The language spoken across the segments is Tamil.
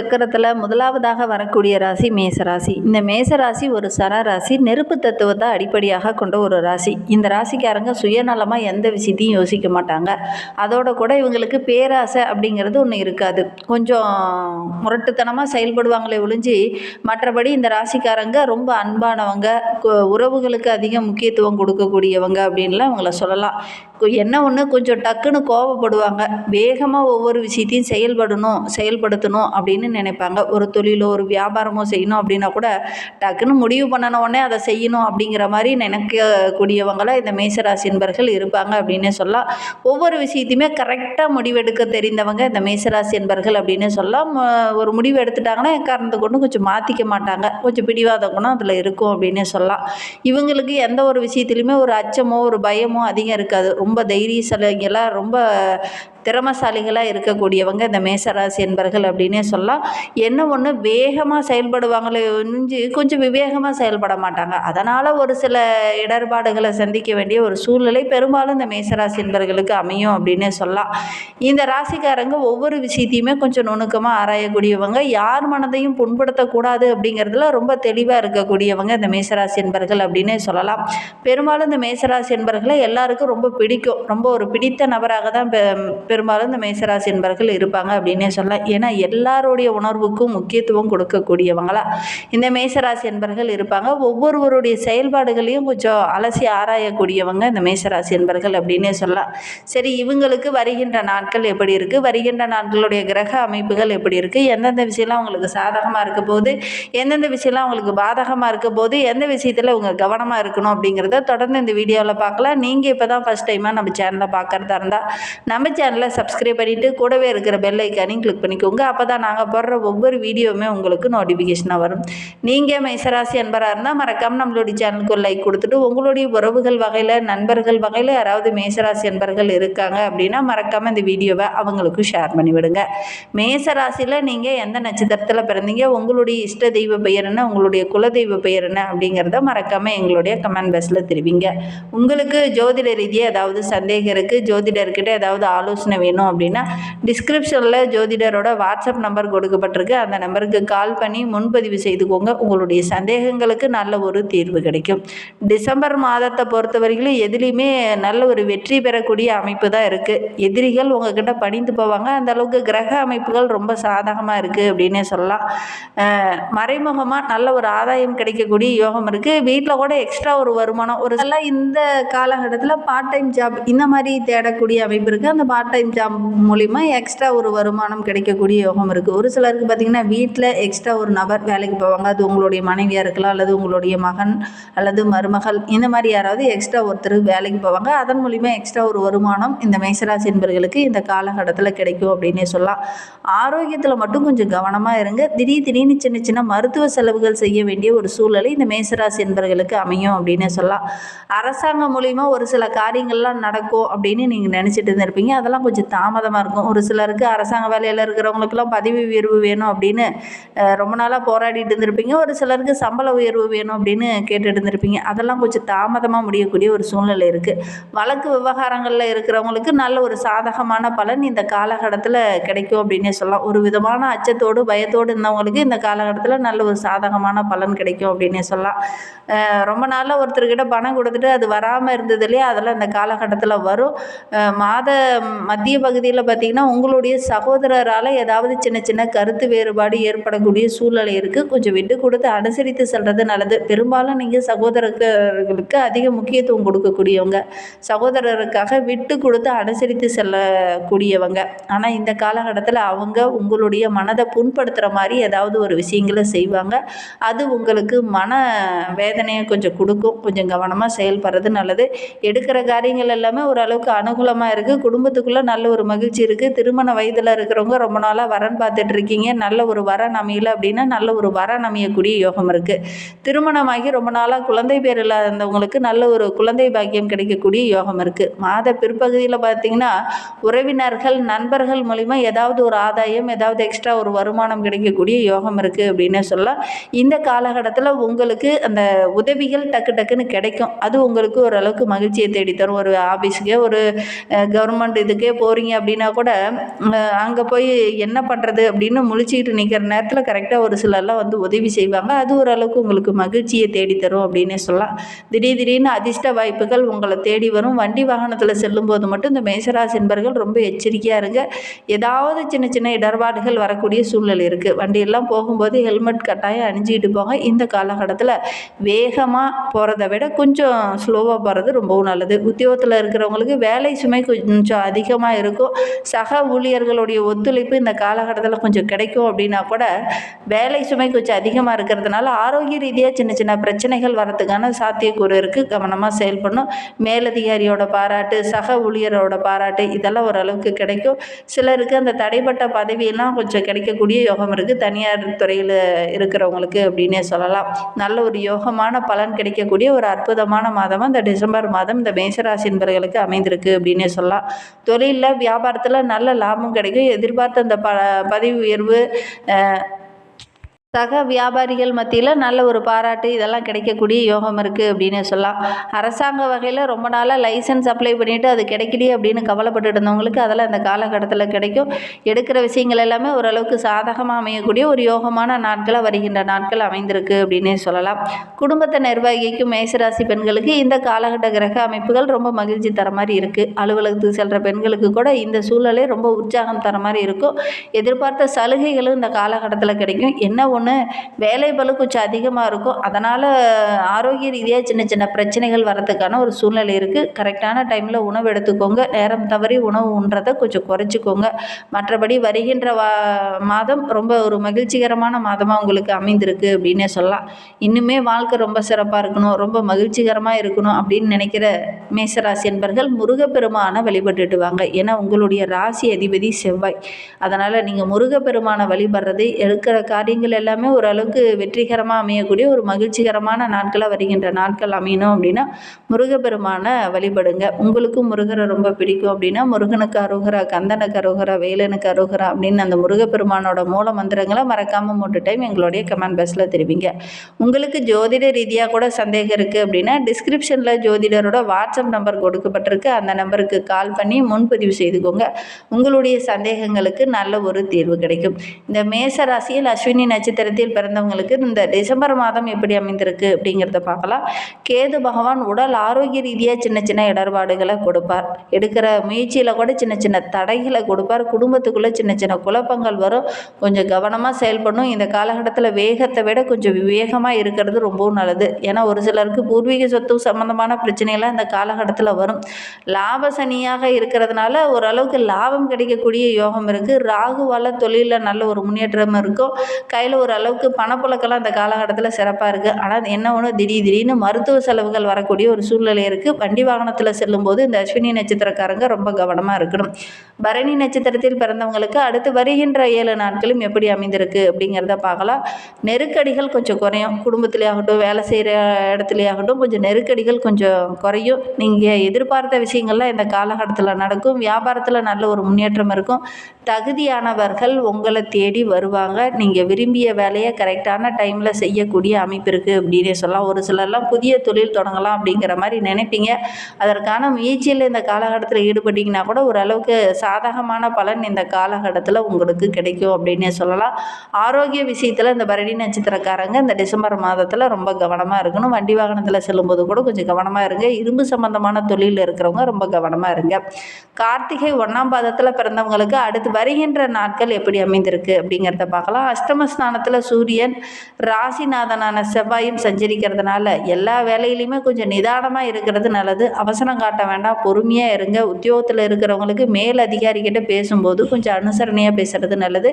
சக்கரத்தில் முதலாவதாக வரக்கூடிய ராசி மேசராசி. இந்த மேசராசி ஒரு சரராசி நெருப்பு தத்துவத்தை அடிப்படையாக கொண்ட ஒரு ராசி. இந்த ராசிக்காரங்க சுயநலமாக எந்த விஷயத்தையும் யோசிக்க மாட்டாங்க. அதோட கூட இவங்களுக்கு பேராசை அப்படிங்கிறது ஒன்று இருக்காது. கொஞ்சம் முரட்டுத்தனமாக செயல்படுவாங்களே ஒழிஞ்சு மற்றபடி இந்த ராசிக்காரங்க ரொம்ப அன்பானவங்க கு- உறவுகளுக்கு அதிக முக்கியத்துவம் கொடுக்கக்கூடியவங்க அப்படின்லாம் இவங்கள சொல்லலாம். என்ன ஒன்று கொஞ்சம் டக்குன்னு கோவப்படுவாங்க. வேகமாக ஒவ்வொரு விஷயத்தையும் செயல்படணும் செயல்படுத்தணும் அப்படின்னு நினைப்பாங்க. ஒரு தொழிலோ ஒரு வியாபாரமோ செய்யணும் அப்படின்னா கூட டக்குன்னு முடிவு பண்ணின உடனே அதை செய்யணும் அப்படிங்கிற மாதிரி நினைக்கக்கூடியவங்களாக இந்த மேசராசி என்பர்கள் இருப்பாங்க அப்படின்னே சொல்லலாம். ஒவ்வொரு விஷயத்தையுமே கரெக்டாக முடிவெடுக்க தெரிந்தவங்க இந்த மேசராசி என்பர்கள் அப்படின்னு சொல்லலாம். ஒரு முடிவு எடுத்துட்டாங்கன்னா காரணத்தை கொண்டு கொஞ்சம் மாற்றிக்க மாட்டாங்க. கொஞ்சம் பிடிவாத குணம் அதில் இருக்கும் அப்படின்னே சொல்லலாம். இவங்களுக்கு எந்த ஒரு விஷயத்துலையுமே ஒரு அச்சமோ ஒரு பயமோ அதிகம் இருக்காது. ரொம்ப ரொம்ப தைரியசாலிங்கெல்லாம் ரொம்ப திறமசாலிகளாக இருக்கக்கூடியவங்க இந்த மேசராசி என்பர்கள் அப்படின்னே சொல்லலாம். என்ன ஒன்று வேகமாக செயல்படுவாங்களே ஒழிஞ்சு கொஞ்சம் விவேகமாக செயல்பட மாட்டாங்க. அதனால் ஒரு சில இடர்பாடுகளை சந்திக்க வேண்டிய ஒரு சூழ்நிலை பெரும்பாலும் இந்த மேசராசி என்பர்களுக்கு அமையும் அப்படின்னே சொல்லலாம். இந்த ராசிக்காரங்க ஒவ்வொரு விஷயத்தையுமே கொஞ்சம் நுணுக்கமாக ஆராயக்கூடியவங்க. யார் மனதையும் புண்படுத்தக்கூடாது அப்படிங்கிறதுல ரொம்ப தெளிவாக இருக்கக்கூடியவங்க இந்த மேசராசி என்பர்கள் அப்படின்னே சொல்லலாம். பெரும்பாலும் இந்த மேசராசி என்பர்களை எல்லாருக்கும் ரொம்ப பிடிக்கும். ரொம்ப ஒரு பிடித்த நபராக தான் பெ- பெரும்பாலும் இந்த மேசராசி என்பர்கள் இருப்பாங்க அப்படின்னே சொல்லலாம். ஏன்னா எல்லாருடைய உணர்வுக்கும் முக்கியத்துவம் கொடுக்கக்கூடியவங்களா இந்த மேசராசி என்பர்கள் இருப்பாங்க. ஒவ்வொருவருடைய செயல்பாடுகளையும் கொஞ்சம் அலசி ஆராயக்கூடியவங்க இந்த மேசராசி என்பர்கள் அப்படின்னே சொல்லலாம். சரி இவங்களுக்கு வருகின்ற நாட்கள் எப்படி இருக்குது வருகின்ற நாட்களுடைய கிரக அமைப்புகள் எப்படி இருக்குது எந்தெந்த விஷயம்லாம் அவங்களுக்கு சாதகமாக இருக்க போது எந்தெந்த விஷயம்லாம் அவங்களுக்கு பாதகமாக இருக்க போது எந்த விஷயத்தில் இவங்க கவனமாக இருக்கணும் அப்படிங்கிறத தொடர்ந்து இந்த வீடியோவில் பார்க்கலாம். நீங்கள் இப்போ தான் ஃபஸ்ட் டைமாக நம்ம சேனலை பார்க்குறதா இருந்தால் நம்ம சேனல் சப்ஸ்கிரைப் பண்ணிவிட்டு கூடவே இருக்கிற பெல் ஐக்கானையும் கிளிக் பண்ணிக்கோங்க. அப்போ தான் நாங்கள் போடுற ஒவ்வொரு வீடியோவுமே உங்களுக்கு நோட்டிஃபிகேஷனாக வரும். நீங்கள் மேசராசி அன்பராக இருந்தால் மறக்காமல் நம்மளுடைய சேனலுக்கு ஒரு லைக் கொடுத்துட்டு உங்களுடைய உறவுகள் வகையில் நண்பர்கள் வகையில் யாராவது மேசராசி அன்பர்கள் இருக்காங்க அப்படின்னா மறக்காமல் இந்த வீடியோவை அவங்களுக்கும் ஷேர் பண்ணிவிடுங்க மேசராசியில் நீங்கள் எந்த நட்சத்திரத்தில் பிறந்தீங்க உங்களுடைய இஷ்ட தெய்வ பெயர் என்ன உங்களுடைய குலதெய்வ பெயர் என்ன அப்படிங்கிறத மறக்காமல் எங்களுடைய கமெண்ட் பாக்ஸில் தெரிவிங்க. உங்களுக்கு ஜோதிட ரீதியாக ஏதாவது சந்தேகம் இருக்குது ஜோதிடர்கிட்ட ஏதாவது ஆலோசனை வேணும் அப்படின்னா டிஸ்கிரிப்ஷனில் ஜோதிடரோட வாட்ஸ்அப் நம்பர் கொடுக்கப்பட்டிருக்கு. அந்த நம்பருக்கு கால் பண்ணி முன்பதிவு செய்துக்கோங்க. உங்களுடைய சந்தேகங்களுக்கு நல்ல ஒரு தீர்வு கிடைக்கும். டிசம்பர் மாதத்தை பொறுத்த வரைக்கும் எதுலேயுமே நல்ல ஒரு வெற்றி பெறக்கூடிய அமைப்பு தான் இருக்குது எதிரிகள் உங்ககிட்ட பணிந்து போவாங்க. அந்த அளவுக்கு கிரக அமைப்புகள் ரொம்ப சாதகமாக இருக்குது அப்படின்னே சொல்லலாம். மறைமுகமாக நல்ல ஒரு ஆதாயம் கிடைக்கக்கூடிய யோகம் இருக்குது வீட்டில் கூட எக்ஸ்ட்ரா ஒரு வருமானம் ஒரு இதெல்லாம் இந்த காலகட்டத்தில் பார்ட் டைம் ஜாப் இந்த மாதிரி தேடக்கூடிய அமைப்பு இருக்குது அந்த பார்ட் டைம் ஜாப் மூலிமா எக்ஸ்ட்ரா ஒரு வருமானம் கிடைக்கக்கூடிய யோகம் இருக்குது ஒரு சிலருக்கு பார்த்திங்கன்னா வீட்டில் எக்ஸ்ட்ரா ஒரு நபர் வேலைக்கு போவாங்க. அது உங்களுடைய மனைவியாக இருக்கலாம் அல்லது உங்களுடைய மகன் அல்லது மருமகள் இந்த மாதிரி யாராவது எக்ஸ்ட்ரா ஒருத்தர் வேலைக்கு போவாங்க. அதன் மூலிமா எக்ஸ்ட்ரா ஒரு வருமானம் இந்த மேசராசி என்பர்களுக்கு இந்த காலகட்டத்தில் கிடைக்கும் அப்படின்னே சொல்லலாம். ஆரோக்கியத்தில் மட்டும் கொஞ்சம் கவனமாக இருங்க. திடீர் திடீர்னு சின்ன சின்ன மருத்துவ செலவுகள் செய்ய வேண்டிய ஒரு சூழலை இந்த மேசராசி என்பர்களுக்கு அமையும் அப்படின்னே சொல்லலாம். அரசாங்கம் மூலிமா ஒரு சில காரியங்கள்லாம் நடக்கும் அப்படின்னு நீங்கள் நினச்சிட்டு இருந்திருப்பீங்க. அதெல்லாம் கொஞ்சம் தாமதமாக இருக்கும். ஒரு சிலருக்கு அரசாங்க வேலையில் இருக்கிறவங்களுக்குலாம் பதவி உயர்வு வேணும் அப்படின்னு ரொம்ப நாளாக போராடிட்டு இருந்திருப்பீங்க. ஒரு சிலருக்கு சம்பள உயர்வு வேணும் அப்படின்னு கேட்டுட்டு இருந்திருப்பீங்க. அதெல்லாம் கொஞ்சம் தாமதமாக முடியக்கூடிய ஒரு சூழ்நிலை இருக்குது வழக்கு விவகாரங்களில் இருக்கிறவங்களுக்கு நல்ல ஒரு சாதகமான பலன் இந்த காலகட்டத்தில் கிடைக்கும் அப்படின்னே சொல்லலாம். ஒரு விதமான அச்சத்தோடு பயத்தோடு இருந்தவங்களுக்கு இந்த காலகட்டத்தில் நல்ல ஒரு சாதகமான பலன் கிடைக்கும் அப்படின்னே சொல்லலாம். ரொம்ப நாளாக ஒருத்தர்கிட்ட பணம் கொடுத்துட்டு அது வராமல் இருந்தது இல்லையா? அதெல்லாம் இந்த காலகட்டத்தில் வரும். மாத மத்திய பகுதியில் பார்த்திங்கன்னா உங்களுடைய சகோதரரால் ஏதாவது சின்ன சின்ன கருத்து வேறுபாடு ஏற்படக்கூடிய சூழ்நிலை இருக்குது கொஞ்சம் விட்டு கொடுத்து அனுசரித்து செல்வது நல்லது. பெரும்பாலும் நீங்கள் சகோதரர்களுக்கு அதிக முக்கியத்துவம் கொடுக்கக்கூடியவங்க. சகோதரருக்காக விட்டு கொடுத்து அனுசரித்து செல்லக்கூடியவங்க. ஆனால் இந்த காலகட்டத்தில் அவங்க உங்களுடைய மனதை புண்படுத்துகிற மாதிரி ஏதாவது ஒரு விஷயங்களை செய்வாங்க. அது உங்களுக்கு மன வேதனையை கொஞ்சம் கொடுக்கும். கொஞ்சம் கவனமாக செயல்படுறது நல்லது. எடுக்கிற காரியங்கள் எல்லாமே ஓரளவுக்கு அனுகூலமாக இருக்குது குடும்பத்துக்குள்ளே நல்ல ஒரு மகிழ்ச்சி இருக்குது திருமண வயதில் இருக்கிறவங்க ரொம்ப நாளாக வரன் பார்த்துட்டு இருக்கீங்க. நல்ல ஒரு வரன் அமையல அப்படின்னா நல்ல ஒரு வரன் அமையக்கூடிய யோகம் இருக்குது திருமணமாகி ரொம்ப நாளாக குழந்தை பேர் இல்லாதவங்களுக்கு நல்ல ஒரு குழந்தை பாக்கியம் கிடைக்கக்கூடிய யோகம் இருக்குது மாத பிற்பகுதியில் பார்த்தீங்கன்னா உறவினர்கள் நண்பர்கள் மூலிமா ஏதாவது ஒரு ஆதாயம் ஏதாவது எக்ஸ்ட்ரா ஒரு வருமானம் கிடைக்கக்கூடிய யோகம் இருக்குது அப்படின்னு சொல்லலாம். இந்த காலகட்டத்தில் உங்களுக்கு அந்த உதவிகள் டக்கு டக்குன்னு கிடைக்கும். அது உங்களுக்கு ஓரளவுக்கு மகிழ்ச்சியை தேடி தரும் ஒரு ஆஃபீஸுக்கே ஒரு கவர்மெண்ட் இதுக்கே வெளியே போகிறீங்க அப்படின்னா கூட அங்கே போய் என்ன பண்ணுறது அப்படின்னு முழிச்சிக்கிட்டு நிற்கிற நேரத்தில் கரெக்டாக ஒரு சிலர்லாம் வந்து உதவி செய்வாங்க. அது ஓரளவுக்கு உங்களுக்கு மகிழ்ச்சியை தேடித்தரும் அப்படின்னே சொல்லலாம். திடீர் திடீர்னு அதிர்ஷ்ட வாய்ப்புகள் உங்களை தேடி வரும். வண்டி வாகனத்தில் செல்லும்போது மட்டும் இந்த மேசராசி என்பர்கள் ரொம்ப எச்சரிக்கையாக இருங்க. ஏதாவது சின்ன சின்ன இடர்பாடுகள் வரக்கூடிய சூழ்நிலை இருக்குது வண்டியெல்லாம் போகும்போது ஹெல்மெட் கட்டாயம் அணிஞ்சிக்கிட்டு போங்க. இந்த காலகட்டத்தில் வேகமாக போகிறத விட கொஞ்சம் ஸ்லோவாக போகிறது ரொம்பவும் நல்லது. உத்தியோகத்தில் இருக்கிறவங்களுக்கு வேலை சுமை கொஞ்சம் அதிகமாக இருக்கும். சக ஊழியர்களுடைய ஒத்துழைப்பு இந்த காலகட்டத்தில் கொஞ்சம் கிடைக்கும் அப்படின்னா கூட வேலை சுமை கொஞ்சம் அதிகமாக இருக்கிறதுனால ஆரோக்கிய ரீதியாக சின்ன சின்ன பிரச்சனைகள் வரதுக்கான சாத்தியக்கூறு இருக்குது கவனமாக செயல்படணும். மேலதிகாரியோட பாராட்டு சக ஊழியரோட பாராட்டு இதெல்லாம் ஓரளவுக்கு கிடைக்கும். சிலருக்கு அந்த தடைப்பட்ட பதவியெல்லாம் கொஞ்சம் கிடைக்கக்கூடிய யோகம் இருக்குது தனியார் துறையில் இருக்கிறவங்களுக்கு அப்படின்னே சொல்லலாம். நல்ல ஒரு யோகமான பலன் கிடைக்கக்கூடிய ஒரு அற்புதமான மாதமாக இந்த டிசம்பர் மாதம் இந்த மேசராசி என்பவர்களுக்கு அமைந்திருக்கு அப்படின்னே சொல்லலாம். தொழில் தொழிலில் வியாபாரத்தில் நல்ல லாபம் கிடைக்கும். எதிர்பார்த்த அந்த ப பதவி உயர்வு சக வியாபாரிகள் மத்தியில் நல்ல ஒரு பாராட்டு இதெல்லாம் கிடைக்கக்கூடிய யோகம் இருக்குது அப்படின்னு சொல்லலாம். அரசாங்க வகையில் ரொம்ப நாளாக லைசன்ஸ் அப்ளை பண்ணிவிட்டு அது கிடைக்கலையே அப்படின்னு கவலைப்பட்டு இருந்தவங்களுக்கு அதெல்லாம் இந்த காலகட்டத்தில் கிடைக்கும். எடுக்கிற விஷயங்கள் எல்லாமே ஓரளவுக்கு சாதகமாக அமையக்கூடிய ஒரு யோகமான நாட்களாக வருகின்ற நாட்கள் அமைந்திருக்கு அப்படின்னே சொல்லலாம். குடும்பத்தை நிர்வகிக்கும் மேசராசி பெண்களுக்கு இந்த காலகட்ட கிரக அமைப்புகள் ரொம்ப மகிழ்ச்சி தர மாதிரி இருக்குது அலுவலகத்துக்கு செல்கிற பெண்களுக்கு கூட இந்த சூழலே ரொம்ப உற்சாகம் தர மாதிரி இருக்கும். எதிர்பார்த்த சலுகைகளும் இந்த காலகட்டத்தில் கிடைக்கும். என்ன ஒன்று வேலை பலு கொஞ்சம் அதிகமாக இருக்கும். அதனால் ஆரோக்கிய ரீதியாக சின்ன சின்ன பிரச்சனைகள் வரதுக்கான ஒரு சூழ்நிலை இருக்குது கரெக்டான டைமில் உணவு எடுத்துக்கோங்க. நேரம் தவறி உணவு உண்றதை கொஞ்சம் குறைச்சிக்கோங்க. மற்றபடி வருகின்ற வா மாதம் ரொம்ப ஒரு மகிழ்ச்சிகரமான மாதமாக உங்களுக்கு அமைந்திருக்கு அப்படின்னே சொல்லலாம். இன்னுமே வாழ்க்கை ரொம்ப சிறப்பாக இருக்கணும். ரொம்ப மகிழ்ச்சிகரமாக இருக்கணும் அப்படின்னு நினைக்கிற மேசராசி என்பர்கள் முருகப்பெருமானை வழிபட்டுட்டு வாங்க. ஏன்னா உங்களுடைய ராசி அதிபதி செவ்வாய். அதனால் நீங்கள் முருகப்பெருமானை வழிபடுறது எடுக்கிற காரியங்கள் எல்லாம் எல்லாமே ஓரளவுக்கு வெற்றிகரமாக அமையக்கூடிய ஒரு மகிழ்ச்சிகரமான நாட்களாக வருகின்ற நாட்கள் அமையணும் அப்படின்னா முருகப்பெருமானை வழிபடுங்க. உங்களுக்கும் முருகரை ரொம்ப பிடிக்கும் அப்படின்னா முருகனுக்கு அருகரா கந்தனுக்கு அருகரா வேலனுக்கு அருகரா அப்படின்னு அந்த முருகப்பெருமானோட மூல மந்திரங்களை மறக்காமல் மூன்று டைம் எங்களுடைய கமெண்ட் பாக்ஸில் தெரிவிங்க. உங்களுக்கு ஜோதிட ரீதியாக கூட சந்தேகம் இருக்குது அப்படின்னா டிஸ்கிரிப்ஷனில் ஜோதிடரோட வாட்ஸ்அப் நம்பர் கொடுக்கப்பட்டிருக்கு. அந்த நம்பருக்கு கால் பண்ணி முன்பதிவு செய்துக்கோங்க. உங்களுடைய சந்தேகங்களுக்கு நல்ல ஒரு தீர்வு கிடைக்கும். இந்த மேச ராசியில் அஸ்வினி நட்சத்திர நட்சத்திரத்தில் பிறந்தவங்களுக்கு இந்த டிசம்பர் மாதம் எப்படி அமைந்திருக்கு அப்படிங்கிறத பார்க்கலாம். கேது பகவான் உடல் ஆரோக்கிய ரீதியாக சின்ன சின்ன இடர்பாடுகளை கொடுப்பார். எடுக்கிற முயற்சியில் கூட சின்ன சின்ன தடைகளை கொடுப்பார். குடும்பத்துக்குள்ளே சின்ன சின்ன குழப்பங்கள் வரும். கொஞ்சம் கவனமாக செயல்படணும். இந்த காலகட்டத்தில் வேகத்தை விட கொஞ்சம் விவேகமாக இருக்கிறது ரொம்பவும் நல்லது. ஏன்னா ஒரு சிலருக்கு பூர்வீக சொத்து சம்மந்தமான பிரச்சனைகள்லாம் இந்த காலகட்டத்தில் வரும். லாப சனியாக இருக்கிறதுனால ஓரளவுக்கு லாபம் கிடைக்கக்கூடிய யோகம் இருக்குது ராகுவால் தொழிலில் நல்ல ஒரு முன்னேற்றம் இருக்கும். கையில் ஒரு ஓரளவுக்கு பணப்புழக்கெல்லாம் அந்த காலகட்டத்தில் சிறப்பாக இருக்குது ஆனால் என்ன ஒன்று திடீர் திடீர்னு மருத்துவ செலவுகள் வரக்கூடிய ஒரு சூழ்நிலை இருக்குது வண்டி வாகனத்தில் செல்லும்போது இந்த அஸ்வினி நட்சத்திரக்காரங்க ரொம்ப கவனமாக இருக்கணும். பரணி நட்சத்திரத்தில் பிறந்தவங்களுக்கு அடுத்து வருகின்ற ஏழு நாட்களும் எப்படி அமைந்திருக்கு அப்படிங்கிறத பார்க்கலாம். நெருக்கடிகள் கொஞ்சம் குறையும். குடும்பத்திலேயாகட்டும் வேலை செய்கிற இடத்துலையாகட்டும் கொஞ்சம் நெருக்கடிகள் கொஞ்சம் குறையும். நீங்கள் எதிர்பார்த்த விஷயங்கள்லாம் இந்த காலகட்டத்தில் நடக்கும். வியாபாரத்தில் நல்ல ஒரு முன்னேற்றம் இருக்கும். தகுதியானவர்கள் உங்களை தேடி வருவாங்க. நீங்கள் விரும்பிய வேலையை கரெக்டான டைமில் செய்யக்கூடிய அமைப்பு இருக்குது அப்படின்னே சொல்லலாம். ஒரு சிலர்லாம் புதிய தொழில் தொடங்கலாம் அப்படிங்கிற மாதிரி நினைப்பீங்க. அதற்கான முயற்சியில் இந்த காலகட்டத்தில் ஈடுபட்டிங்கன்னா கூட ஓரளவுக்கு சாதகமான பலன் இந்த காலகட்டத்தில் உங்களுக்கு கிடைக்கும் அப்படின்னே சொல்லலாம். ஆரோக்கிய விஷயத்தில் இந்த பரணி நட்சத்திரக்காரங்க இந்த டிசம்பர் மாதத்தில் ரொம்ப கவனமாக இருக்கணும். வண்டி வாகனத்தில் செல்லும்போது கூட கொஞ்சம் கவனமாக இருங்க. இரும்பு சம்மந்தமான தொழிலில் இருக்கிறவங்க ரொம்ப கவனமாக இருங்க. கார்த்திகை ஒன்றாம் பாதத்தில் பிறந்தவங்களுக்கு அடுத்து வருகின்ற நாட்கள் எப்படி அமைந்திருக்கு அப்படிங்கிறத பார்க்கலாம். அஷ்டமஸ்தானத்தில் இடத்துல சூரியன் ராசிநாதனான செவ்வாயும் சஞ்சரிக்கிறதுனால எல்லா வேலையிலையுமே கொஞ்சம் நிதானமாக இருக்கிறது நல்லது. அவசரம் காட்ட வேண்டாம். பொறுமையாக இருங்க. உத்தியோகத்தில் இருக்கிறவங்களுக்கு மேல் அதிகாரிக்கிட்ட பேசும்போது கொஞ்சம் அனுசரணையாக பேசுகிறது நல்லது.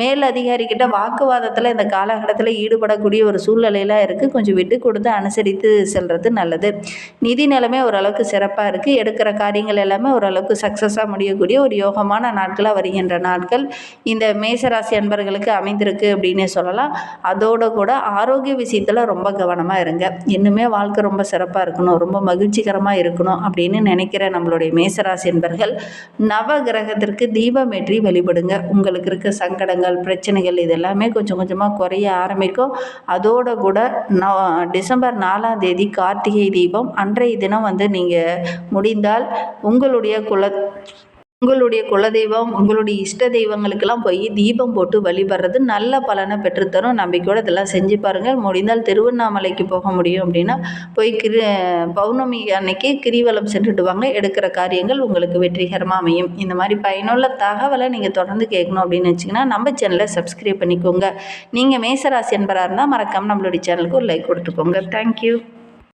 மேல் அதிகாரிக்கிட்ட வாக்குவாதத்தில் இந்த காலகட்டத்தில் ஈடுபடக்கூடிய ஒரு சூழ்நிலையெல்லாம் இருக்குது கொஞ்சம் விட்டு கொடுத்து அனுசரித்து செல்வது நல்லது. நிதி நிலைமை ஓரளவுக்கு சிறப்பாக இருக்குது எடுக்கிற காரியங்கள் எல்லாமே ஓரளவுக்கு சக்ஸஸாக முடியக்கூடிய ஒரு யோகமான நாட்களாக வருகின்ற நாட்கள் இந்த மேசராசி அன்பர்களுக்கு அமைந்திருக்கு அப்படின்னு சொல்லலாம். அதோடு கூட ஆரோக்கிய விஷயத்தில் ரொம்ப கவனமாக இருங்க. இன்னுமே வாழ்க்கை ரொம்ப சிறப்பாக இருக்கணும். ரொம்ப மகிழ்ச்சிகரமாக இருக்கணும் அப்படின்னு நினைக்கிற நம்மளுடைய மேசராசி என்பர்கள் நவ கிரகத்திற்கு தீபமேற்றி வழிபடுங்க. உங்களுக்கு இருக்க சங்கடங்கள் பிரச்சனைகள் இதெல்லாமே கொஞ்சம் கொஞ்சமாக குறைய ஆரம்பிக்கும். அதோட கூட ந டிசம்பர் நாலாம் தேதி கார்த்திகை தீபம் அன்றைய தினம் வந்து நீங்கள் முடிந்தால் உங்களுடைய குல உங்களுடைய குலதெய்வம் உங்களுடைய இஷ்ட தெய்வங்களுக்கெல்லாம் போய் தீபம் போட்டு வழிபடுறது நல்ல பலனை பெற்றுத்தரும். நம்பிக்கையோடு இதெல்லாம் செஞ்சு பாருங்கள் முடிந்தால் திருவண்ணாமலைக்கு போக முடியும் அப்படின்னா போய் கிரி பௌர்ணமி அன்னைக்கு கிரிவலம் சென்றுட்டு வாங்க. எடுக்கிற காரியங்கள் உங்களுக்கு வெற்றிகரமாக அமையும். இந்த மாதிரி பயனுள்ள தகவலை நீங்கள் தொடர்ந்து கேட்கணும் அப்படின்னு வச்சிங்கன்னா நம்ம சேனலை சப்ஸ்கிரைப் பண்ணிக்கோங்க. நீங்கள் மேசராசி என்பராக இருந்தால் மறக்காமல் நம்மளுடைய சேனலுக்கு ஒரு லைக் கொடுத்துக்கோங்க. தேங்க்யூ